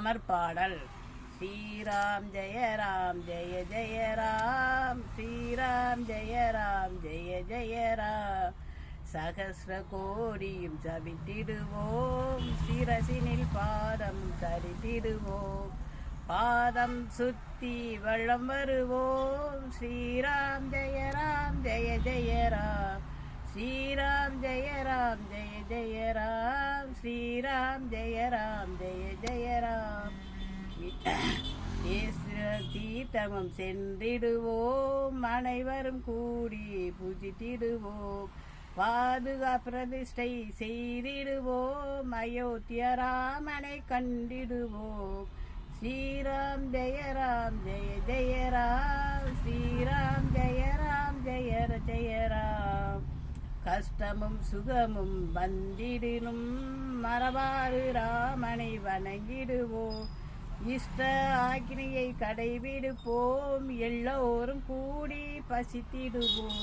ராமர் பாடல் ஸ்ரீராம் ஜெய ராம் ஜெய ஜெய ராம். ஸ்ரீராம் ஜெய ராம் ஜெய ஜெய ராம். சகசிர கோடியும் சபித்திடுவோம் சிரசினில் பாதம் தரித்திடுவோம். பாதம் சுத்தி வள்ளம் வருவோம். ஸ்ரீராம் ஜெய ராம் ஜெய ஜெய ராம். ஸ்ரீராம் ஜெய ராம் ஜெய ஜெய ராம். ஸ்ரீராம் ஜெய ராம் ஜெய ஜெய ராம். தீர்த்தமம் சென்றிடுவோம். அனைவரும் கூடி பூஜித்திடுவோம். பாதுகா பிரதிஷ்டை செய்திடுவோம். அயோத்திய ராமனை கண்டிடுவோம். ஸ்ரீராம் ஜெய ராம் ஜெய ஜெய ராம். ஸ்ரீராம் ஜெய ராம் ஜெய ஜெய ராம். கஷ்டமும் சுகமும் வந்திடினும். மரபாறு ராமனை வணங்கிடுவோம். இஷ்ட ஆக்கினியை கடைபிடிப்போம். எல்லோரும் கூடி பசித்திடுவோம்.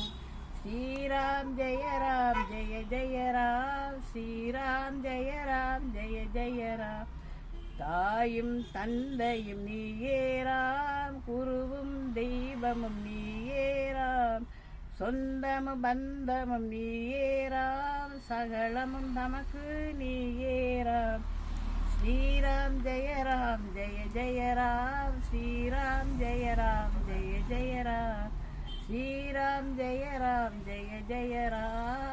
ஸ்ரீராம் ஜெய ராம் ஜெய ஜெய ராம். ஸ்ரீராம் ஜெய ராம் ஜெய ஜெய ராம். தாயும் தந்தையும் நீயேராம் குருவும் தெய்வமும் நீயேராம் சொந்தமும் பந்தமும் நீயேராம் சகலமும் நமக்கு நீயேராம் ஸ்ரீராம் ஜெய ராம் ஜெய ஜெய ராம் ஸ்ரீராம் ஜெய ராம் ஜெய ஜெய ராம் ஸ்ரீராம் ஜெய ராம் ஜெய ஜெய ராம்